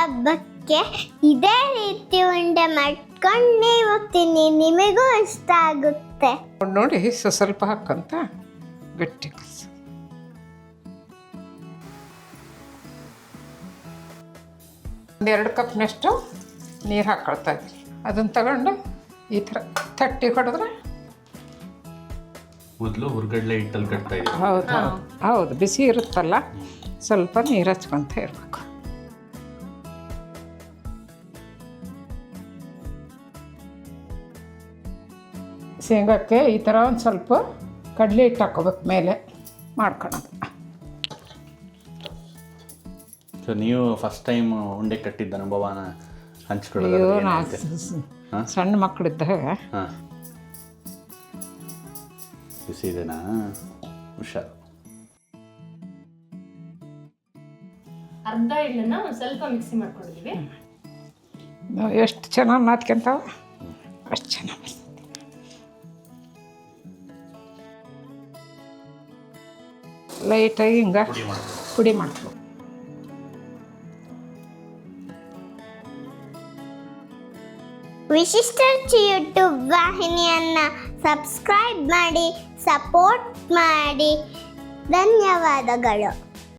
ಹಬ್ಬಕ್ಕೆ ಇದೇ ರೀತಿ ಉಂಡೆ ಮಾಡ್ಕೊಂಡು ನೀವು ತಿನ್ನಿ ನಿಮಗೂ ಇಷ್ಟ ಆಗುತ್ತೆ. ನೋಡಿ ಸ- ಸ್ವಲ್ಪ ಹಾಕಂತ ಗಟ್ಟಿ ಒಂದೆರಡು ಕಪ್ನಷ್ಟು ನೀರು ಹಾಕೊಳ್ತಾ ಇದ್ದೀನಿ ಅದನ್ನು ತಗೊಂಡು ಈ ಥರ ತಟ್ಟಿ ಹೊಡೆದ್ರೆ ಮೊದಲು ಹುರ್ಗಡ್ಲೆ ಹಿಟ್ಟಲ್ಲಿ ಕಟ್ತಾ ಹೌದು ಹೌದು. ಹೌದು ಬಿಸಿ ಇರುತ್ತಲ್ಲ ಸ್ವಲ್ಪ ನೀರು ಹಚ್ಕೊತ ಇರಬೇಕು. ಶೇಂಗಕ್ಕೆ ಈ ಥರ ಒಂದು ಸ್ವಲ್ಪ ಕಡಲೆ ಹಿಟ್ಟು ಹಾಕೋಬೇಕು ಮೇಲೆ. ಮಾಡ್ಕೊಳೋದು ಸೊ ನೀವು ಫಸ್ಟ್ ಟೈಮ್ ಉಂಡೆ ಕಟ್ಟಿದ್ದ ಅನುಭವನ ಹಂಚ್ಕೊಳ್ಳೋದು ಸಣ್ಣ ಮಕ್ಕಳಿದ್ದಾಗ ಹಾಂ. ಬಿಸಿ ಇದೆನಾ ಹುಷಾರು. ಅರ್ಧ ಒಂದು ಸ್ವಲ್ಪ ಮಿಕ್ಸಿ ಮಾಡ್ಕೊಂಡಿದ್ದೀವಿ ನಾವು ಎಷ್ಟು ಚೆನ್ನಾಗಿ ನಾದ್ಕೊಂತಾವ? ಅಷ್ಟು ಚೆನ್ನಾಗಿ ಲೈಟಾಗಿ ಹಿಂಗೆ ಪುಡಿ ಮಾಡ್ಬೇಕು ವಿಶಿಷ್ಟ ರುಚಿ ಯೂಟ್ಯೂಬ್ ವಾಹಿನಿಯನ್ನು ಸಬ್ಸ್ಕ್ರೈಬ್ ಮಾಡಿ ಸಪೋರ್ಟ್ ಮಾಡಿ. ಧನ್ಯವಾದಗಳು.